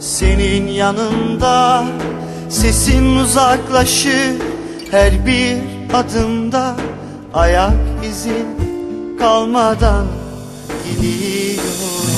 senin yanında. Sesin uzaklaşır her bir adımda. Ayak izin kalmadan gidiyorum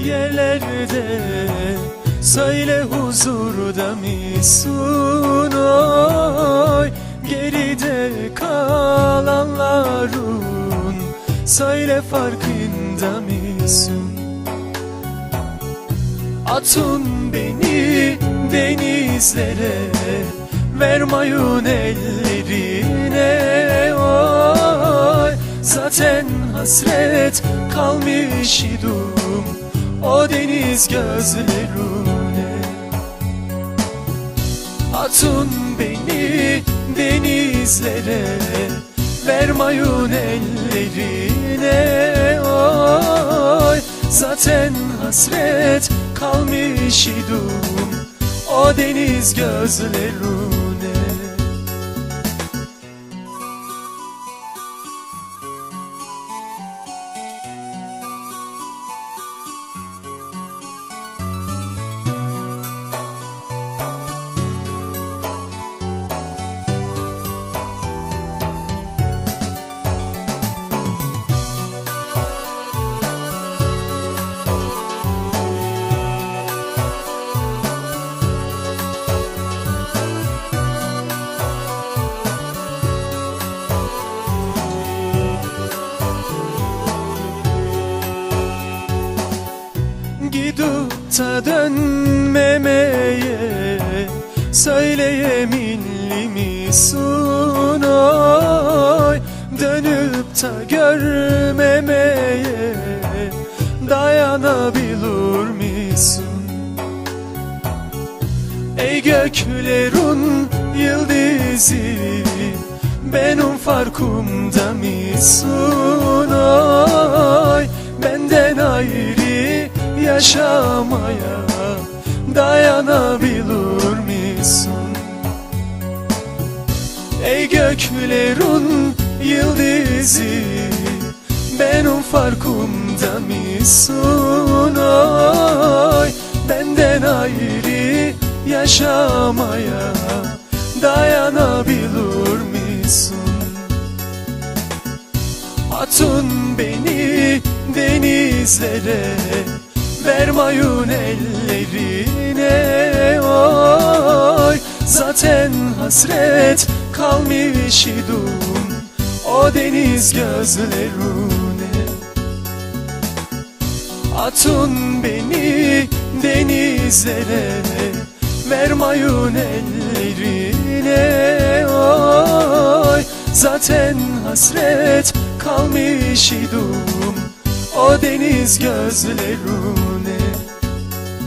o yerlerde. Söyle huzurda mısın oy Geride kalanların Söyle farkında mısın? Atın beni denizlere Vermayın ellerine. Oy Zaten hasret kalmış idim O deniz gözlerine Atın beni denizlere Vermayın ellerine. Oy Zaten hasret kalmış idim O deniz gözlerine Söyleyeminli misin oy. Dönüp da görmemeye Dayanabilir misin Ey göklerin yıldızı Benim farkımda mısın oy? Benden ayrı yaşamaya Dayanabilir misin Ey göklerin yıldızı Benim farkımda mısın oy Benden ayrı yaşamaya Dayanabilir misin Atın beni denizlere Vermayın ellerine oy Zaten hasret kalmış idim O deniz gözlerine. Atın beni denizlere Vermayın ellerine oy Zaten hasret kalmış idim O deniz gözlerine